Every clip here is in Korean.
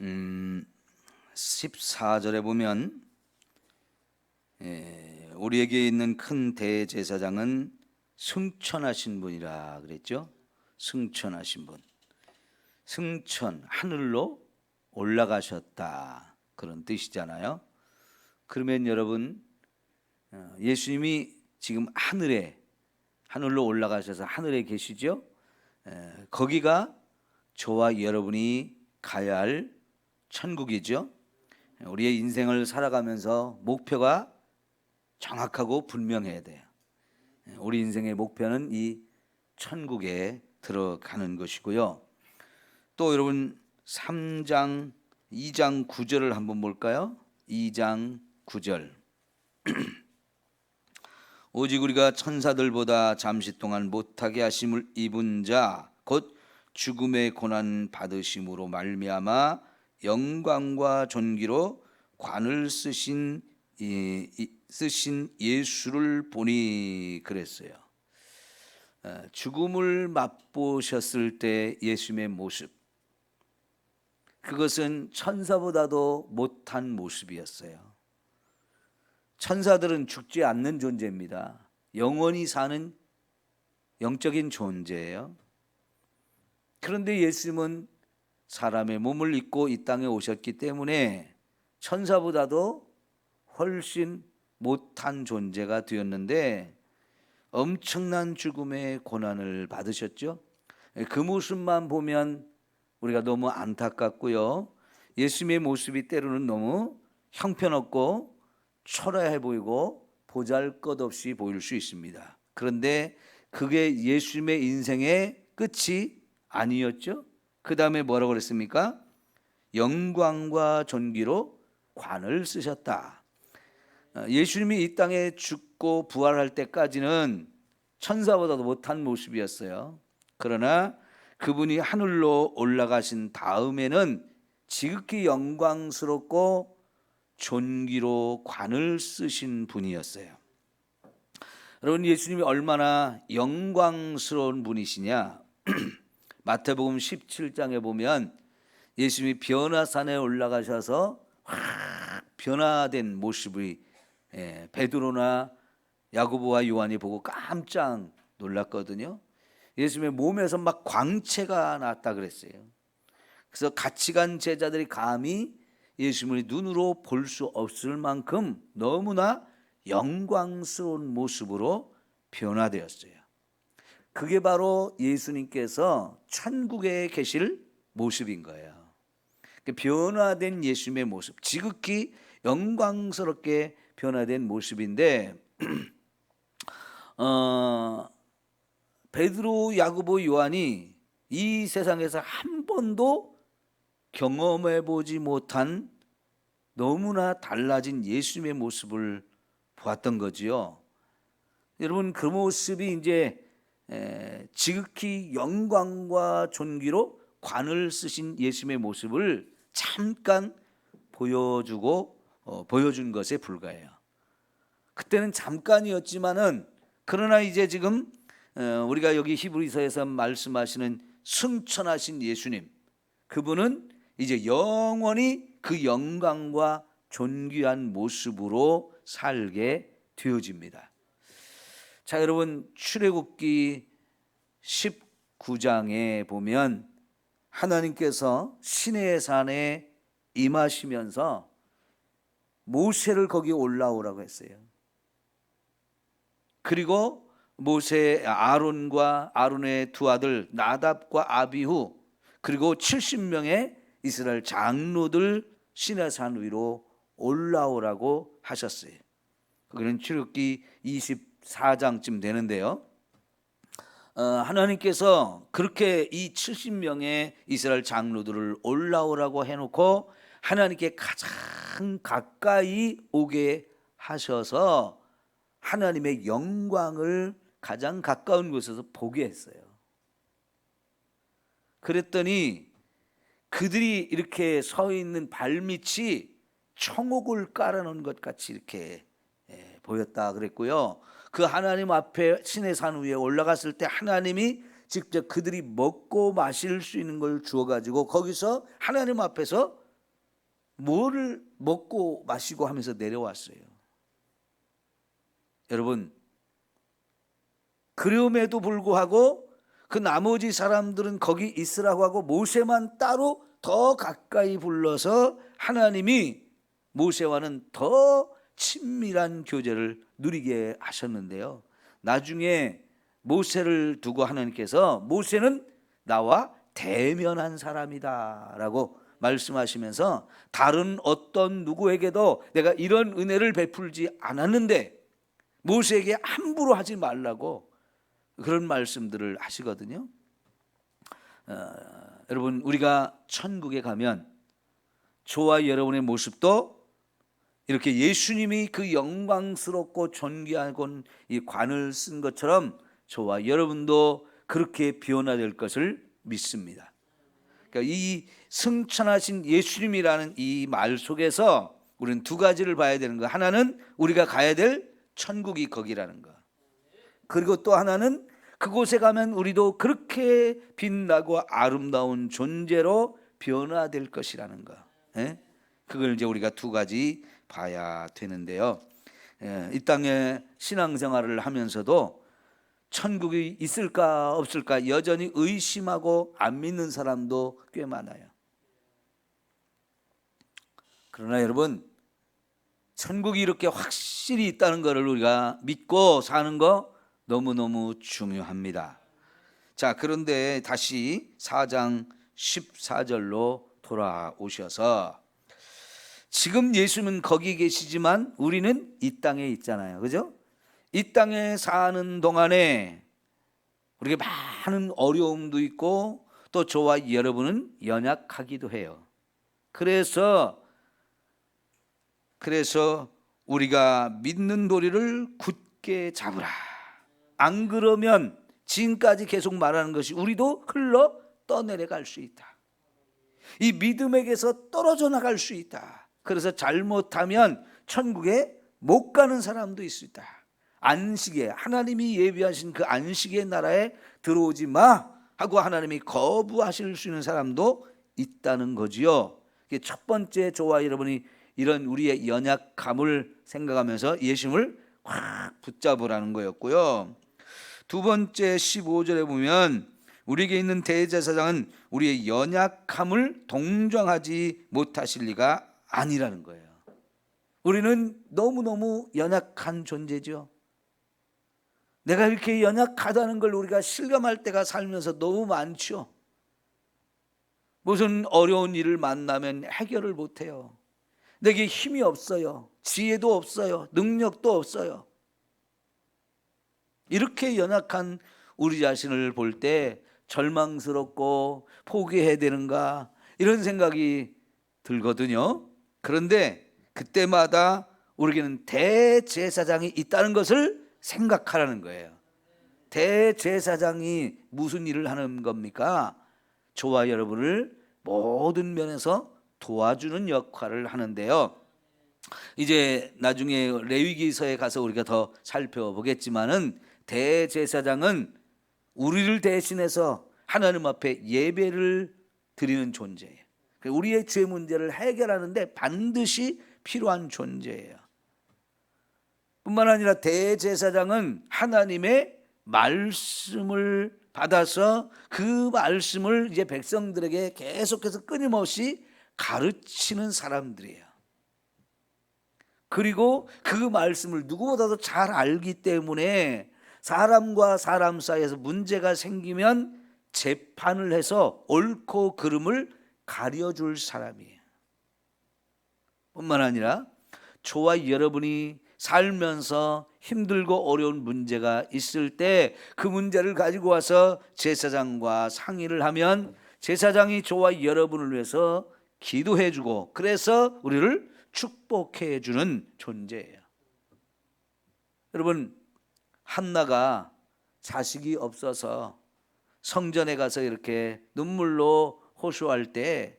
음, 14절에 보면 예, 우리에게 있는 큰 대제사장은 승천하신 분이라 그랬죠. 승천하신 분. 승천 하늘로 올라가셨다 그런 뜻이잖아요. 그러면 여러분 어, 예수님이 지금 하늘에 하늘로 올라가셔서 하늘에 계시죠. 에, 거기가 저와 여러분이 가야 할 천국이죠. 우리의 인생을 살아가면서 목표가 정확하고 분명해야 돼요. 우리 인생의 목표는 이 천국에 들어가는 것이고요. 또 여러분 3장 2장 9절을 한번 볼까요? 2장 9절. 오직 우리가 천사들보다 잠시 동안 못하게 하심을 입은 자 곧 죽음의 고난 받으심으로 말미암아 영광과 존귀로 관을 쓰신 쓰신 예수를 보니 그랬어요. 어, 죽음을 맛보셨을 때 예수님의 모습 그것은 천사보다도 못한 모습이었어요. 천사들은 죽지 않는 존재입니다. 영원히 사는 영적인 존재예요. 그런데 예수님은 사람의 몸을 입고 이 땅에 오셨기 때문에 천사보다도 훨씬 못한 존재가 되었는데 엄청난 죽음의 고난을 받으셨죠. 그 모습만 보면 우리가 너무 안타깝고요. 예수님의 모습이 때로는 너무 형편없고 초라해 보이고 보잘 것 없이 보일 수 있습니다. 그런데 그게 예수님의 인생의 끝이 아니었죠. 그 다음에 뭐라고 그랬습니까? 영광과 존귀로 관을 쓰셨다. 어, 예수님이 이 땅에 죽고 부활할 때까지는 천사보다도 못한 모습이었어요. 그러나 그분이 하늘로 올라가신 다음에는 지극히 영광스럽고 존귀로 관을 쓰신 분이었어요. 여러분 예수님이 얼마나 영광스러운 분이시냐? 마태복음 17장에 보면 예수님이 변화산에 올라가셔서 확 변화된 모습이 예, 베드로나 야고보와 요한이 보고 깜짝 놀랐거든요. 예수님의 몸에서 막 광채가 났다 그랬어요. 그래서 같이 간 제자들이 감히 예수님을 눈으로 볼 수 없을 만큼 너무나 영광스러운 모습으로 변화되었어요. 그게 바로 예수님께서 천국에 계실 모습인 거예요. 그 변화된 예수님의 모습, 지극히 영광스럽게 변화된 모습인데, 어, 베드로, 야고보, 요한이 이 세상에서 한 번도 경험해 보지 못한 너무나 달라진 예수님의 모습을 보았던 거지요. 여러분 그 모습이 이제 지극히 영광과 존귀로 관을 쓰신 예수님의 모습을 잠깐 보여주고 어, 보여준 것에 불과해요. 그때는 잠깐이었지만은 그러나 이제 지금 어, 우리가 여기 히브리서에서 말씀하시는 승천하신 예수님 그분은 이제 영원히 그 영광과 존귀한 모습으로 살게 되어집니다. 자, 여러분 출애굽기 19장에 보면 하나님께서 시내의 산에 임하시면서 모세를 거기 올라오라고 했어요. 그리고 모세 아론과 아론의 두 아들 나답과 아비후 그리고 70명의 이스라엘 장로들 시내산 위로 올라오라고 하셨어요. 그는 출애굽기 24장쯤 되는데요. 어, 하나님께서 그렇게 이 70명의 이스라엘 장로들을 올라오라고 해놓고 하나님께 가장 가까이 오게 하셔서 하나님의 영광을 가장 가까운 곳에서 보게 했어요. 그랬더니 그들이 이렇게 서 있는 발밑이 청옥을 깔아놓은 것 같이 이렇게 예, 보였다 그랬고요. 그 하나님 앞에 신의 산 위에 올라갔을 때 하나님이 직접 그들이 먹고 마실 수 있는 걸 주어 가지고 거기서 하나님 앞에서 뭐를 먹고 마시고 하면서 내려왔어요. 여러분, 그럼에도 불구하고 그 나머지 사람들은 거기 있으라고 하고 모세만 따로 더 가까이 불러서 하나님이 모세와는 더 친밀한 교제를 누리게 하셨는데요. 나중에 모세를 두고 하나님께서 모세는 나와 대면한 사람이다라고 말씀하시면서 다른 어떤 누구에게도 내가 이런 은혜를 베풀지 않았는데 모세에게 함부로 하지 말라고 그런 말씀들을 하시거든요. 어, 여러분 우리가 천국에 가면 저와 여러분의 모습도 이렇게 예수님이 그 영광스럽고 존귀하고 이 관을 쓴 것처럼 저와 여러분도 그렇게 변화될 것을 믿습니다. 그러니까 이 승천하신 예수님이라는 이 말 속에서 우리는 두 가지를 봐야 되는 거. 하나는 우리가 가야 될 천국이 거기라는 거. 그리고 또 하나는 그곳에 가면 우리도 그렇게 빛나고 아름다운 존재로 변화될 것이라는 거. 예? 그걸 이제 우리가 두 가지 봐야 되는데요. 예, 이 땅에 신앙생활을 하면서도 천국이 있을까 없을까 여전히 의심하고 안 믿는 사람도 꽤 많아요. 그러나 여러분 천국이 이렇게 확실히 있다는 것을 우리가 믿고 사는 거 너무너무 중요합니다. 자, 그런데 다시 4장 14절로 돌아오셔서 지금 예수는 거기 계시지만 우리는 이 땅에 있잖아요. 그죠? 이 땅에 사는 동안에 우리가 많은 어려움도 있고 또 저와 여러분은 연약하기도 해요. 그래서 그래서 우리가 믿는 도리를 굳게 잡으라. 안 그러면 지금까지 계속 말하는 것이 우리도 흘러 떠내려갈 수 있다. 이 믿음에게서 떨어져 나갈 수 있다. 그래서 잘못하면 천국에 못 가는 사람도 있을 수 있다. 안식에 하나님이 예비하신 그 안식의 나라에 들어오지 마 하고 하나님이 거부하실 수 있는 사람도 있다는 거지요. 첫 번째 저와 여러분이 이런 우리의 연약함을 생각하면서 예수님을 확 붙잡으라는 거였고요. 두 번째 15절에 보면 우리에게 있는 대제사장은 우리의 연약함을 동정하지 못하실 리가 아니라는 거예요. 우리는 너무너무 연약한 존재죠. 내가 이렇게 연약하다는 걸 우리가 실감할 때가 살면서 너무 많죠. 무슨 어려운 일을 만나면 해결을 못 해요. 내게 힘이 없어요. 지혜도 없어요. 능력도 없어요. 이렇게 연약한 우리 자신을 볼 때 절망스럽고 포기해야 되는가 이런 생각이 들거든요. 그런데 그때마다 우리에게는 대제사장이 있다는 것을 생각하라는 거예요. 대제사장이 무슨 일을 하는 겁니까? 저와 여러분을 모든 면에서 도와주는 역할을 하는데요. 이제 나중에 레위기서에 가서 우리가 더 살펴보겠지만은 대제사장은 우리를 대신해서 하나님 앞에 예배를 드리는 존재예요. 우리의 죄 문제를 해결하는데 반드시 필요한 존재예요. 뿐만 아니라 대제사장은 하나님의 말씀을 받아서 그 말씀을 이제 백성들에게 계속해서 끊임없이 가르치는 사람들이에요. 그리고 그 말씀을 누구보다도 잘 알기 때문에 사람과 사람 사이에서 문제가 생기면 재판을 해서 옳고 그름을 가려줄 사람이에요. 뿐만 아니라 저와 여러분이 살면서 힘들고 어려운 문제가 있을 때 그 문제를 가지고 와서 제사장과 상의를 하면 제사장이 저와 여러분을 위해서 기도해 주고 그래서 우리를 축복해 주는 존재예요. 여러분 한나가 자식이 없어서 성전에 가서 이렇게 눈물로 호소할 때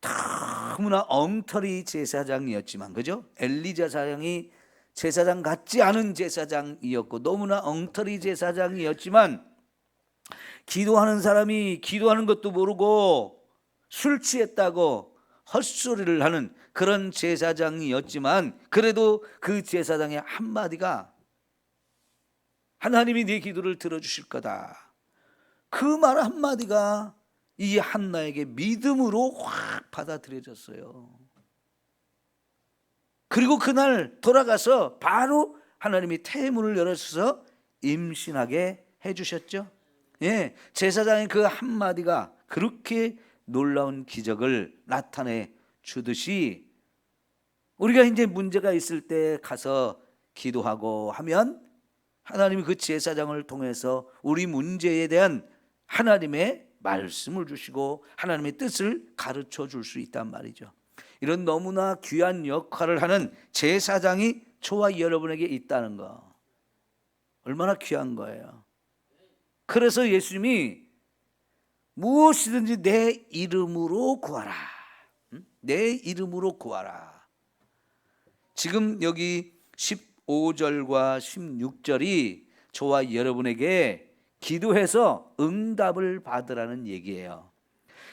너무나 엉터리 제사장이었지만 그죠? 엘리자 사장이 제사장 같지 않은 제사장이었고 너무나 엉터리 제사장이었지만 기도하는 사람이 기도하는 것도 모르고 술 취했다고 헛소리를 하는 그런 제사장이었지만 그래도 그 제사장의 한마디가 하나님이 네 기도를 들어주실 거다. 그 말 한마디가 이 한나에게 믿음으로 확 받아들여졌어요. 그리고 그날 돌아가서 바로 하나님이 태문을 열어서 임신하게 해주셨죠. 예, 제사장의 그 한마디가 그렇게 놀라운 기적을 나타내 주듯이 우리가 이제 문제가 있을 때 가서 기도하고 하면 하나님이 그 제사장을 통해서 우리 문제에 대한 하나님의 말씀을 주시고 하나님의 뜻을 가르쳐 줄 수 있단 말이죠. 이런 너무나 귀한 역할을 하는 제사장이 저와 여러분에게 있다는 거. 얼마나 귀한 거예요. 그래서 예수님이 무엇이든지 내 이름으로 구하라. 응? 내 이름으로 구하라. 지금 여기 15절과 16절이 저와 여러분에게 기도해서 응답을 받으라는 얘기예요.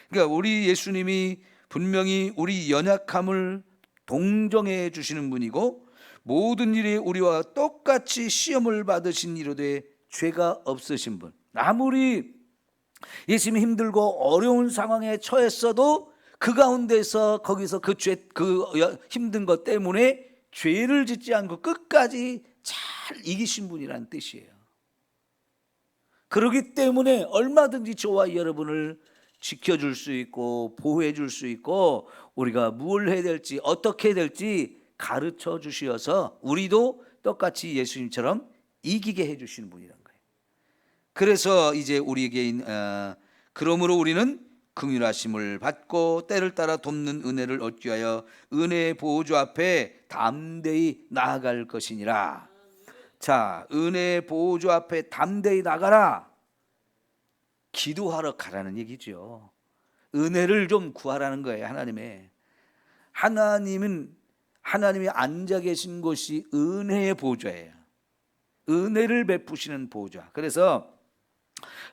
그러니까 우리 예수님이 분명히 우리 연약함을 동정해 주시는 분이고 모든 일에 우리와 똑같이 시험을 받으신 이로되 죄가 없으신 분. 아무리 예수님이 힘들고 어려운 상황에 처했어도 그 가운데서 거기서 그 죄, 그 힘든 것 때문에 죄를 짓지 않고 끝까지 잘 이기신 분이라는 뜻이에요. 그러기 때문에 얼마든지 저와 여러분을 지켜줄 수 있고 보호해 줄 수 있고 우리가 뭘 해야 될지 어떻게 해야 될지 가르쳐 주시어서 우리도 똑같이 예수님처럼 이기게 해 주시는 분이란 거예요. 그래서 이제 우리에게 어, 그러므로 우리는 긍휼하심을 받고 때를 따라 돕는 은혜를 얻기 위하여 은혜의 보호주 앞에 담대히 나아갈 것이니라. 자, 은혜의 보호주 앞에 담대히 나가라. 기도하러 가라는 얘기죠. 은혜를 좀 구하라는 거예요, 하나님의. 하나님은 하나님이 앉아 계신 곳이 은혜의 보좌예요. 은혜를 베푸시는 보좌. 그래서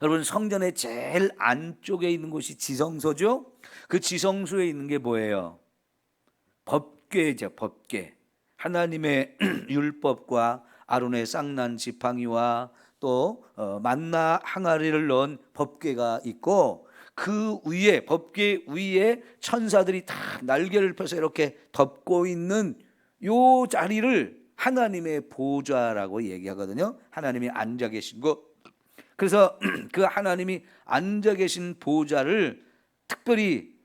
여러분 성전의 제일 안쪽에 있는 곳이 지성소죠. 그 지성소에 있는 게 뭐예요? 법궤죠, 법궤. 하나님의 율법과 아론의 쌍난 지팡이와 또 어, 만나 항아리를 넣은 법궤가 있고 그 위에 법궤 위에 천사들이 다 날개를 펴서 이렇게 덮고 있는 요 자리를 하나님의 보좌라고 얘기하거든요. 하나님이 앉아 계신 곳. 그래서 그 하나님이 앉아 계신 보좌를 특별히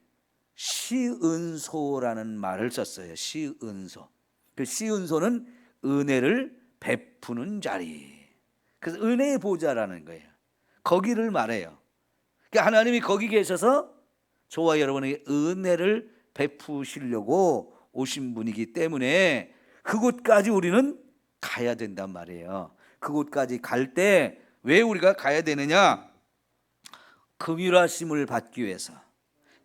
시은소라는 말을 썼어요. 시은소. 그 시은소는 은혜를 베푸는 자리. 그래서 은혜의 보좌라는 거예요. 거기를 말해요. 그러니까 하나님이 거기 계셔서 저와 여러분에게 은혜를 베푸시려고 오신 분이기 때문에 그곳까지 우리는 가야 된단 말이에요. 그곳까지 갈 때 왜 우리가 가야 되느냐? 긍휼하심을 받기 위해서,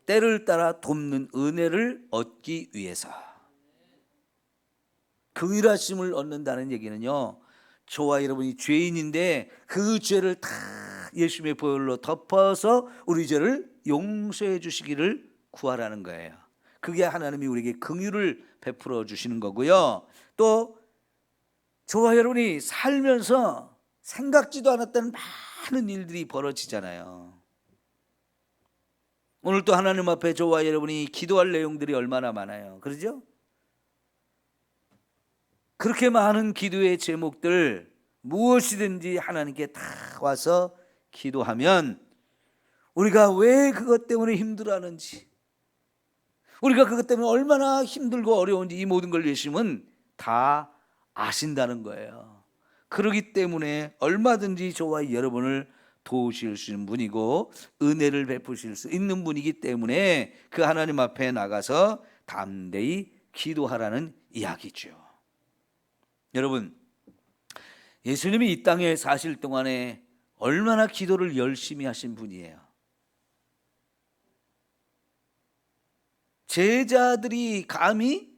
때를 따라 돕는 은혜를 얻기 위해서. 긍휼하심을 얻는다는 얘기는요. 저와 여러분이 죄인인데 그 죄를 다 예수님의 보혈로 덮어서 우리 죄를 용서해 주시기를 구하라는 거예요. 그게 하나님이 우리에게 긍휼을 베풀어 주시는 거고요. 또 저와 여러분이 살면서 생각지도 않았던 많은 일들이 벌어지잖아요. 오늘 또 하나님 앞에 저와 여러분이 기도할 내용들이 얼마나 많아요. 그러죠? 그렇게 많은 기도의 제목들 무엇이든지 하나님께 다 와서 기도하면 우리가 왜 그것 때문에 힘들어하는지 우리가 그것 때문에 얼마나 힘들고 어려운지 이 모든 걸 예수님은 다 아신다는 거예요. 그러기 때문에 얼마든지 저와 여러분을 도우실 수 있는 분이고 은혜를 베푸실 수 있는 분이기 때문에 그 하나님 앞에 나가서 담대히 기도하라는 이야기죠. 여러분, 예수님이 이 땅에 사실 동안에 얼마나 기도를 열심히 하신 분이에요. 제자들이 감히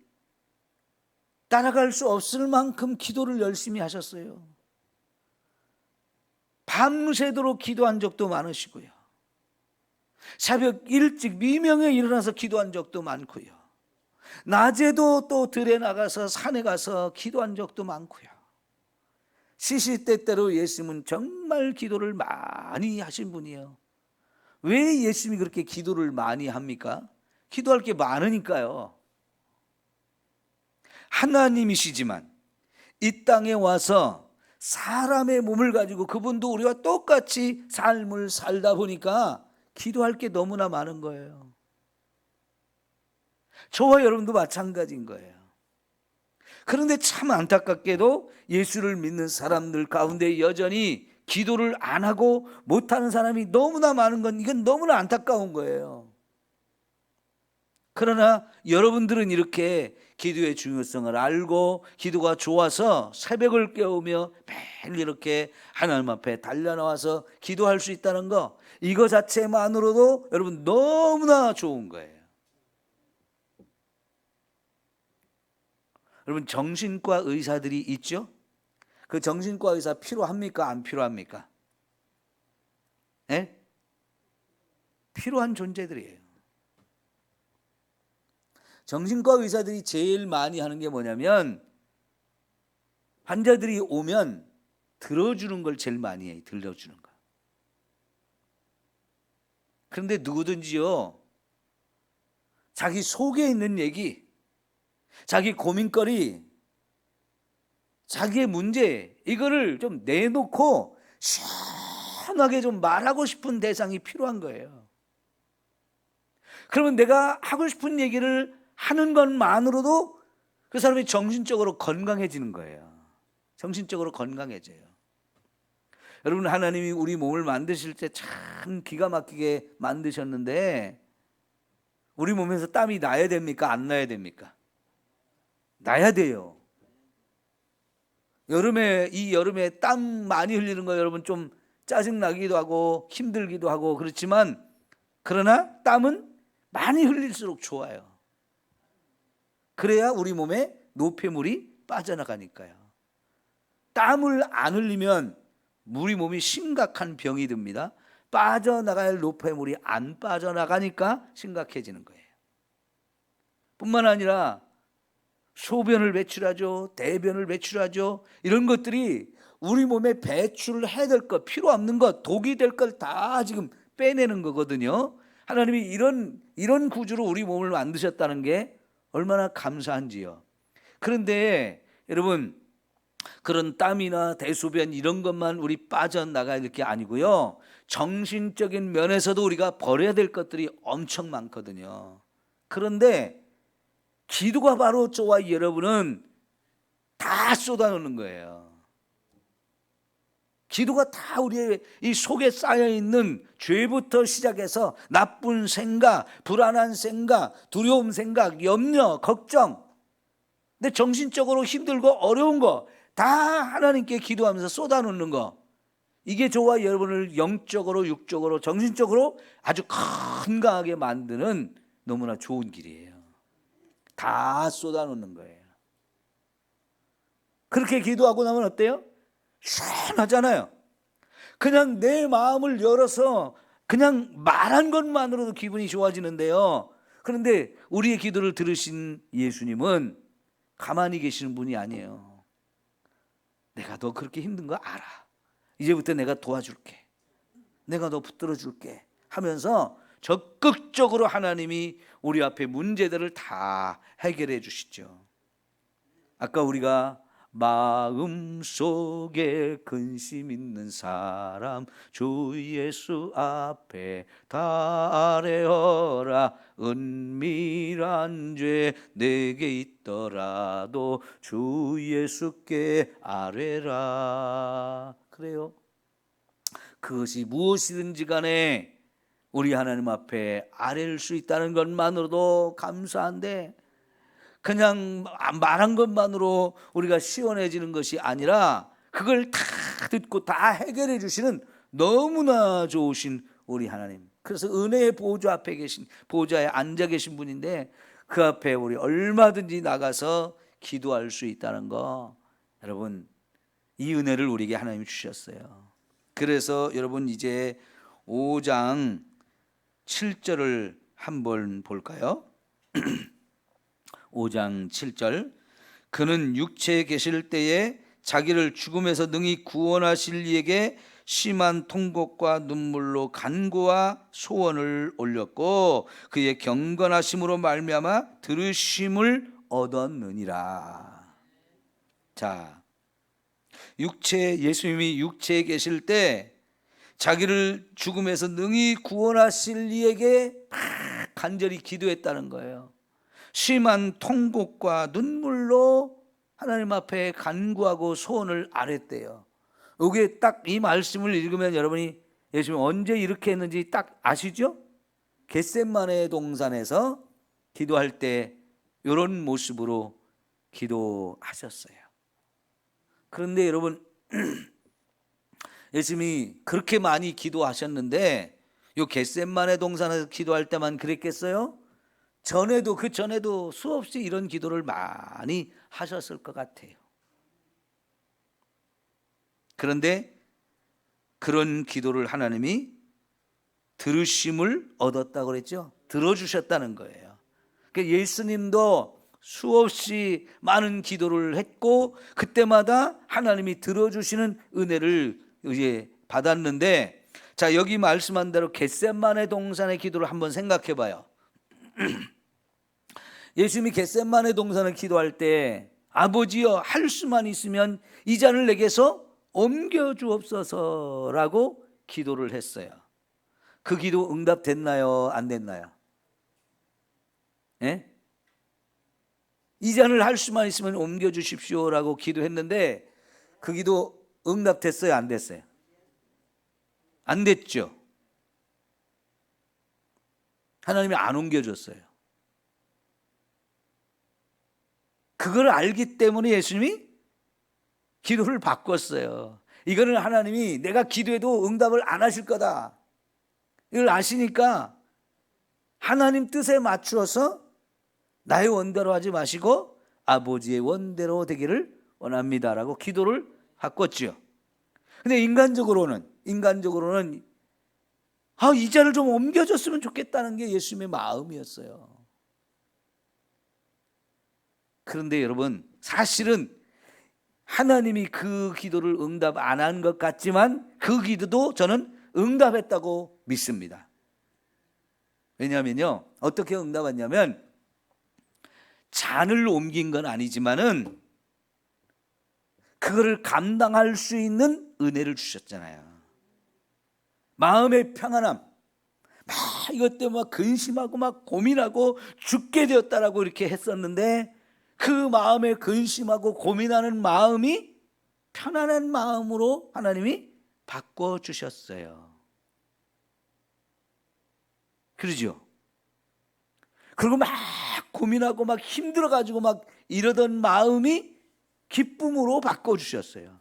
따라갈 수 없을 만큼 기도를 열심히 하셨어요. 밤새도록 기도한 적도 많으시고요. 새벽 일찍 미명에 일어나서 기도한 적도 많고요. 낮에도 또 들에 나가서 산에 가서 기도한 적도 많고요. 시시때때로 예수님은 정말 기도를 많이 하신 분이에요. 왜 예수님이 그렇게 기도를 많이 합니까? 기도할 게 많으니까요. 하나님이시지만 이 땅에 와서 사람의 몸을 가지고 그분도 우리와 똑같이 삶을 살다 보니까 기도할 게 너무나 많은 거예요. 저와 여러분도 마찬가지인 거예요. 그런데 참 안타깝게도 예수를 믿는 사람들 가운데 여전히 기도를 안 하고 못하는 사람이 너무나 많은 건 이건 너무나 안타까운 거예요. 그러나 여러분들은 이렇게 기도의 중요성을 알고 기도가 좋아서 새벽을 깨우며 매일 이렇게 하나님 앞에 달려나와서 기도할 수 있다는 거 이거 자체만으로도 여러분 너무나 좋은 거예요. 여러분 정신과 의사들이 있죠? 그 정신과 의사 필요합니까? 안 필요합니까? 예? 필요한 존재들이에요. 정신과 의사들이 제일 많이 하는 게 뭐냐면 환자들이 오면 들어주는 걸 제일 많이 해요. 들려주는 거. 그런데 누구든지요, 자기 속에 있는 얘기, 자기 고민거리, 자기의 문제, 이거를 좀 내놓고 시원하게 좀 말하고 싶은 대상이 필요한 거예요. 그러면 내가 하고 싶은 얘기를 하는 것만으로도 그 사람이 정신적으로 건강해지는 거예요. 정신적으로 건강해져요. 여러분 하나님이 우리 몸을 만드실 때 참 기가 막히게 만드셨는데 우리 몸에서 땀이 나야 됩니까? 안 나야 됩니까? 나야 돼요. 여름에 이 여름에 땀 많이 흘리는 거 여러분 좀 짜증 나기도 하고 힘들기도 하고 그렇지만 그러나 땀은 많이 흘릴수록 좋아요. 그래야 우리 몸에 노폐물이 빠져나가니까요. 땀을 안 흘리면 우리 몸이 심각한 병이 듭니다. 빠져나갈 노폐물이 안 빠져나가니까 심각해지는 거예요. 뿐만 아니라 소변을 배출하죠. 대변을 배출하죠. 이런 것들이 우리 몸에 배출을 해야 될 것, 필요 없는 것, 독이 될 걸 다 지금 빼내는 거거든요. 하나님이 이런 이런 구조로 우리 몸을 만드셨다는 게 얼마나 감사한지요. 그런데 여러분 그런 땀이나 대소변 이런 것만 우리 빠져나가야 될 게 아니고요. 정신적인 면에서도 우리가 버려야 될 것들이 엄청 많거든요. 그런데 기도가 바로 저와 여러분은 다 쏟아놓는 거예요. 기도가 다 우리의 이 속에 쌓여 있는 죄부터 시작해서 나쁜 생각, 불안한 생각, 두려움 생각, 염려, 걱정. 근데 정신적으로 힘들고 어려운 거 다 하나님께 기도하면서 쏟아놓는 거. 이게 저와 여러분을 영적으로, 육적으로, 정신적으로 아주 건강하게 만드는 너무나 좋은 길이에요. 다 쏟아놓는 거예요. 그렇게 기도하고 나면 어때요? 시원하잖아요. 그냥 내 마음을 열어서 그냥 말한 것만으로도 기분이 좋아지는데요. 그런데 우리의 기도를 들으신 예수님은 가만히 계시는 분이 아니에요. 내가 너 그렇게 힘든 거 알아. 이제부터 내가 도와줄게. 내가 너 붙들어 줄게. 하면서 적극적으로 하나님이 우리 앞에 문제들을 다 해결해 주시죠. 아까 우리가 마음 속에 근심 있는 사람 주 예수 앞에 다래어라. 은밀한 죄 내게 있더라도 주 예수께 아뢰라. 그래요? 그것이 무엇이든지 간에 우리 하나님 앞에 아뢰를 수 있다는 것만으로도 감사한데 그냥 말한 것만으로 우리가 시원해지는 것이 아니라 그걸 다 듣고 다 해결해 주시는 너무나 좋으신 우리 하나님. 그래서 은혜의 보좌 앞에 계신 보좌에 앉아 계신 분인데 그 앞에 우리 얼마든지 나가서 기도할 수 있다는 거 여러분 이 은혜를 우리에게 하나님이 주셨어요. 그래서 여러분 이제 5장 7절을 한번 볼까요? 5장 7절 그는 육체에 계실 때에 자기를 죽음에서 능히 구원하실 이에게 심한 통곡과 눈물로 간구와 소원을 올렸고 그의 경건하심으로 말미암아 들으심을 얻었느니라. 자, 육체 예수님이 육체에 계실 때 자기를 죽음에서 능히 구원하실 이에게 막 간절히 기도했다는 거예요. 심한 통곡과 눈물로 하나님 앞에 간구하고 소원을 아랬대요. 이게 딱 이 말씀을 읽으면 여러분이 예수님 언제 이렇게 했는지 딱 아시죠? 겟셋만의 동산에서 기도할 때 이런 모습으로 기도하셨어요. 그런데 여러분 예수님이 그렇게 많이 기도하셨는데 요 겟셋만의 동산에서 기도할 때만 그랬겠어요? 전에도 그 전에도 수없이 이런 기도를 많이 하셨을 것 같아요. 그런데 그런 기도를 하나님이 들으심을 얻었다고 그랬죠. 들어주셨다는 거예요. 그러니까 예수님도 수없이 많은 기도를 했고 그때마다 하나님이 들어주시는 은혜를 이제 받았는데 자 여기 말씀한 대로 겟셋만의 동산의 기도를 한번 생각해 봐요. 예수님이 겟셋만의 동산을 기도할 때 아버지여 할 수만 있으면 이 잔을 내게서 옮겨 주옵소서라고 기도를 했어요. 그 기도 응답됐나요? 안 됐나요? 예? 이 잔을 할 수만 있으면 옮겨 주십시오라고 기도했는데 그 기도 응답됐어요? 안 됐어요? 안 됐죠. 하나님이 안 옮겨줬어요. 그걸 알기 때문에 예수님이 기도를 바꿨어요. 이거는 하나님이 내가 기도해도 응답을 안 하실 거다. 이걸 아시니까 하나님 뜻에 맞추어서 나의 원대로 하지 마시고 아버지의 원대로 되기를 원합니다라고 기도를 바꿨지요. 근데 인간적으로는 인간적으로는 아, 이 자를 좀 옮겨줬으면 좋겠다는 게 예수님의 마음이었어요. 그런데 여러분, 사실은 하나님이 그 기도를 응답 안 한 것 같지만 그 기도도 저는 응답했다고 믿습니다. 왜냐하면요, 어떻게 응답했냐면 잔을 옮긴 건 아니지만은 그거를 감당할 수 있는 은혜를 주셨잖아요. 마음의 평안함. 막 이것 때문에 막 근심하고 막 고민하고 죽게 되었다라고 이렇게 했었는데 그 마음에 근심하고 고민하는 마음이 편안한 마음으로 하나님이 바꿔 주셨어요. 그러죠? 그리고 막 고민하고 막 힘들어 가지고 막 이러던 마음이 기쁨으로 바꿔 주셨어요.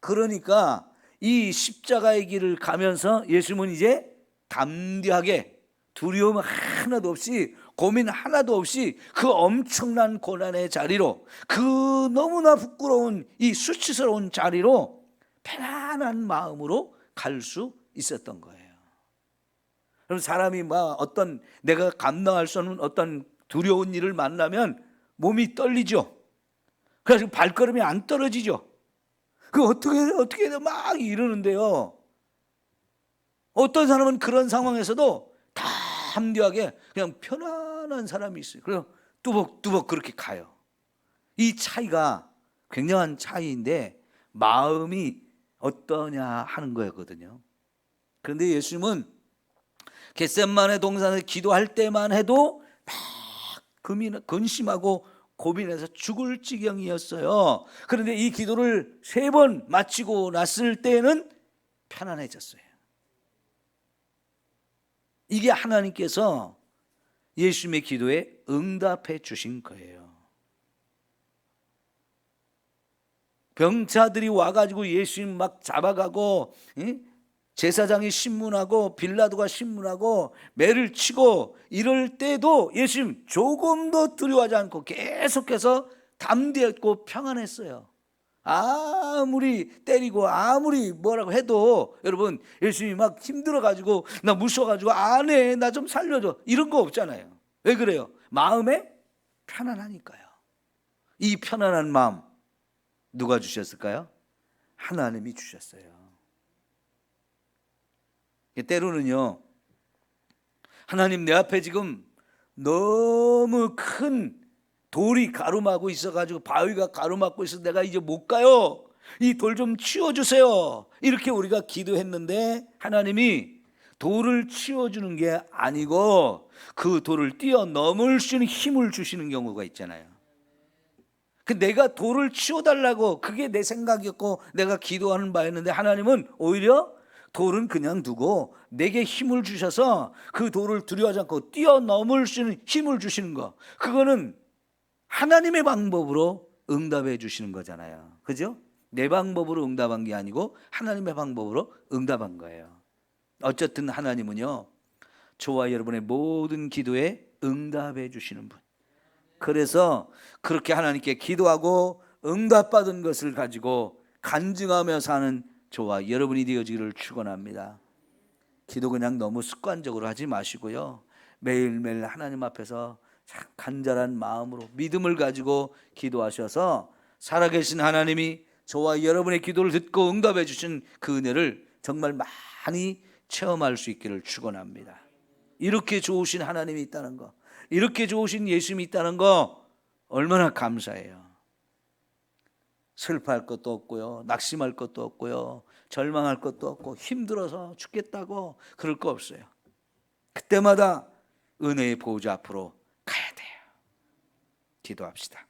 그러니까 이 십자가의 길을 가면서 예수님은 이제 담대하게 두려움 하나도 없이 고민 하나도 없이 그 엄청난 고난의 자리로 그 너무나 부끄러운 이 수치스러운 자리로 편안한 마음으로 갈 수 있었던 거예요. 그럼 사람이 막 어떤 내가 감당할 수 없는 어떤 두려운 일을 만나면 몸이 떨리죠. 그래서 발걸음이 안 떨어지죠. 그 어떻게 어떻게 막 이러는데요. 어떤 사람은 그런 상황에서도 다 함대하게 그냥 편안한 사람이 있어요. 그래서 뚜벅뚜벅 그렇게 가요. 이 차이가 굉장한 차이인데 마음이 어떠냐 하는 거였거든요. 그런데 예수님은 겟셋만의 동산에서 기도할 때만 해도 막 근심하고 고민해서 죽을 지경이었어요. 그런데 이 기도를 세 번 마치고 났을 때는 편안해졌어요. 이게 하나님께서 예수님의 기도에 응답해 주신 거예요. 병자들이 와가지고 예수님 막 잡아가고 제사장이 신문하고 빌라도가 신문하고 매를 치고 이럴 때도 예수님 조금도 두려워하지 않고 계속해서 담대했고 평안했어요. 아무리 때리고 아무리 뭐라고 해도 여러분 예수님이 막 힘들어 가지고 나 무서워 가지고 안 해 나 좀 살려줘 이런 거 없잖아요. 왜 그래요? 마음에 편안하니까요. 이 편안한 마음 누가 주셨을까요? 하나님이 주셨어요. 때로는요. 하나님 내 앞에 지금 너무 큰 돌이 가로막고 있어가지고 바위가 가로막고 있어 내가 이제 못 가요. 이 돌 좀 치워주세요. 이렇게 우리가 기도했는데 하나님이 돌을 치워주는 게 아니고 그 돌을 뛰어넘을 수 있는 힘을 주시는 경우가 있잖아요. 그 내가 돌을 치워달라고 그게 내 생각이었고 내가 기도하는 바였는데 하나님은 오히려 돌은 그냥 두고 내게 힘을 주셔서 그 돌을 두려워하지 않고 뛰어넘을 수 있는 힘을 주시는 거. 그거는 하나님의 방법으로 응답해 주시는 거잖아요. 그죠? 내 방법으로 응답한 게 아니고 하나님의 방법으로 응답한 거예요. 어쨌든 하나님은요. 저와 여러분의 모든 기도에 응답해 주시는 분. 그래서 그렇게 하나님께 기도하고 응답받은 것을 가지고 간증하며 사는 저와 여러분이 되어지기를 축원합니다. 기도 그냥 너무 습관적으로 하지 마시고요. 매일매일 하나님 앞에서 참 간절한 마음으로 믿음을 가지고 기도하셔서 살아계신 하나님이 저와 여러분의 기도를 듣고 응답해 주신 그 은혜를 정말 많이 체험할 수 있기를 축원합니다. 이렇게 좋으신 하나님이 있다는 거, 이렇게 좋으신 예수님이 있다는 거 얼마나 감사해요. 슬퍼할 것도 없고요. 낙심할 것도 없고요. 절망할 것도 없고 힘들어서 죽겠다고 그럴 거 없어요. 그때마다 은혜의 보좌 앞으로 가야 돼요. 기도합시다.